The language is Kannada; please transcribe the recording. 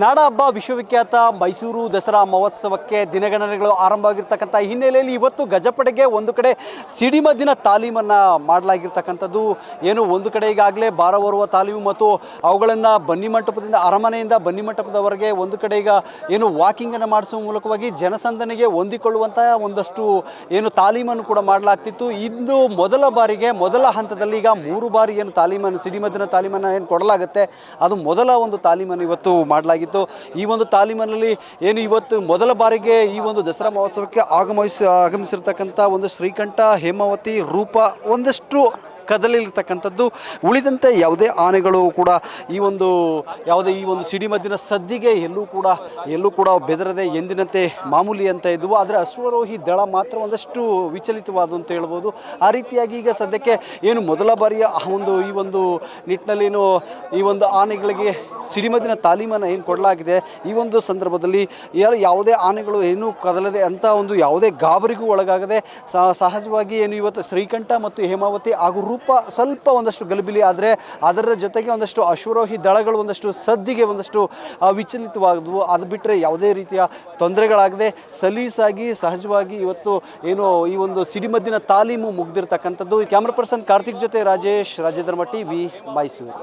ನಾಡ ಹಬ್ಬ ವಿಶ್ವವಿಖ್ಯಾತ ಮೈಸೂರು ದಸರಾ ಮಹೋತ್ಸವಕ್ಕೆ ದಿನಗಣನೆಗಳು ಆರಂಭ ಆಗಿರ್ತಕ್ಕಂಥ ಹಿನ್ನೆಲೆಯಲ್ಲಿ ಇವತ್ತು ಗಜಪಡೆಗೆ ಒಂದು ಕಡೆ ಸಿಡಿಮದ್ದಿನ ತಾಲೀಮನ್ನು ಮಾಡಲಾಗಿರ್ತಕ್ಕಂಥದ್ದು. ಏನು ಒಂದು ಕಡೆ ಈಗಾಗಲೇ ಭಾರ ಹೊರುವ ತಾಲೀಮು ಮತ್ತು ಅವುಗಳನ್ನು ಬನ್ನಿ ಮಂಟಪದಿಂದ ಅರಮನೆಯಿಂದ ಬನ್ನಿ ಮಂಟಪದವರೆಗೆ ಒಂದು ಕಡೆ ಈಗ ಏನು ವಾಕಿಂಗನ್ನು ಮಾಡಿಸುವ ಮೂಲಕವಾಗಿ ಜನಸಂದಣಿಗೆ ಹೊಂದಿಕೊಳ್ಳುವಂಥ ಒಂದಷ್ಟು ಏನು ತಾಲೀಮನ್ನು ಕೂಡ ಮಾಡಲಾಗ್ತಿತ್ತು. ಇಂದು ಮೊದಲ ಬಾರಿಗೆ, ಮೊದಲ ಹಂತದಲ್ಲಿ ಈಗ ಮೂರು ಬಾರಿ ಏನು ತಾಲೀಮನ್ನು ಸಿಡಿಮದ್ದಿನ ತಾಲೀಮನ್ನು ಏನು ಕೊಡಲಾಗುತ್ತೆ. ಅದು ಮೊದಲ ಒಂದು ತಾಲೀಮನ್ನು ಇವತ್ತು ಮಾಡಲಾಗಿತ್ತು ಈ ಒಂದು ತಾಲೀಮಿನಲ್ಲಿ ಏನು ಇವತ್ತು ಮೊದಲ ಬಾರಿಗೆ ಈ ಒಂದು ದಸರಾ ಮಹೋತ್ಸವಕ್ಕೆ ಆಗಮಿಸಿ ಆಗಮಿಸಿರ್ತಕ್ಕಂಥ ಒಂದು ಶ್ರೀಕಂಠ, ಹೇಮಾವತಿ, ರೂಪ ಒಂದಷ್ಟು ಕದಲಿರ್ತಕ್ಕಂಥದ್ದು. ಉಳಿದಂತೆ ಯಾವುದೇ ಆನೆಗಳು ಕೂಡ ಈ ಒಂದು ಯಾವುದೇ ಈ ಒಂದು ಸಿಡಿಮದ್ದಿನ ಸದ್ದಿಗೆ ಎಲ್ಲೂ ಕೂಡ ಎಲ್ಲೂ ಕೂಡ ಬೆದರದೆ ಎಂದಿನಂತೆ ಮಾಮೂಲಿ ಅಂತ ಇದ್ದವು ಆದರೆ ಅಶ್ವರೋಹಿ ದಳ ಮಾತ್ರ ಒಂದಷ್ಟು ವಿಚಲಿತವಾದ ಅಂತ ಹೇಳ್ಬೋದು. ಆ ರೀತಿಯಾಗಿ ಈಗ ಸದ್ಯಕ್ಕೆ ಏನು ಮೊದಲ ಬಾರಿಯ ಆ ಒಂದು ಈ ಒಂದು ನಿಟ್ಟಿನಲ್ಲಿ ಏನು ಈ ಒಂದು ಆನೆಗಳಿಗೆ ಸಿಡಿಮದ್ದಿನ ತಾಲೀಮನ್ನು ಏನು ಕೊಡಲಾಗಿದೆ. ಈ ಒಂದು ಸಂದರ್ಭದಲ್ಲಿ ಯಾವುದೇ ಆನೆಗಳು ಏನೂ ಕದಲದೆ ಅಂತ ಒಂದು ಯಾವುದೇ ಗಾಬರಿಗೂ ಒಳಗಾಗದೆ ಸಹಜವಾಗಿ ಏನು ಇವತ್ತು ಶ್ರೀಕಂಠ ಮತ್ತು ಹೇಮಾವತಿ ಹಾಗೂ ರೂಪ ಸ್ವಲ್ಪ ಒಂದಷ್ಟು ಗಲಿಬಿಲಿ ಆದರೆ ಅದರ ಜೊತೆಗೆ ಒಂದಷ್ಟು ಅಶ್ವರೋಹಿ ದಳಗಳು ಒಂದಷ್ಟು ಸದ್ದಿಗೆ ಒಂದಷ್ಟು ವಿಚಲಿತವಾದವು. ಅದು ಬಿಟ್ಟರೆ ಯಾವುದೇ ರೀತಿಯ ತೊಂದರೆಗಳಾಗದೆ ಸಲೀಸಾಗಿ, ಸಹಜವಾಗಿ ಇವತ್ತು ಏನು ಈ ಒಂದು ಸಿಡಿಮದ್ದಿನ ತಾಲೀಮು ಮುಗ್ದಿರ್ತಕ್ಕಂಥದ್ದು. ಕ್ಯಾಮ್ರಾ ಪರ್ಸನ್ ಕಾರ್ತಿಕ್ ಜೊತೆ ರಾಜೇಶ್, ರಾಜೇಂದ್ರ ಟಿ ವಿ, ಮೈಸೂರು.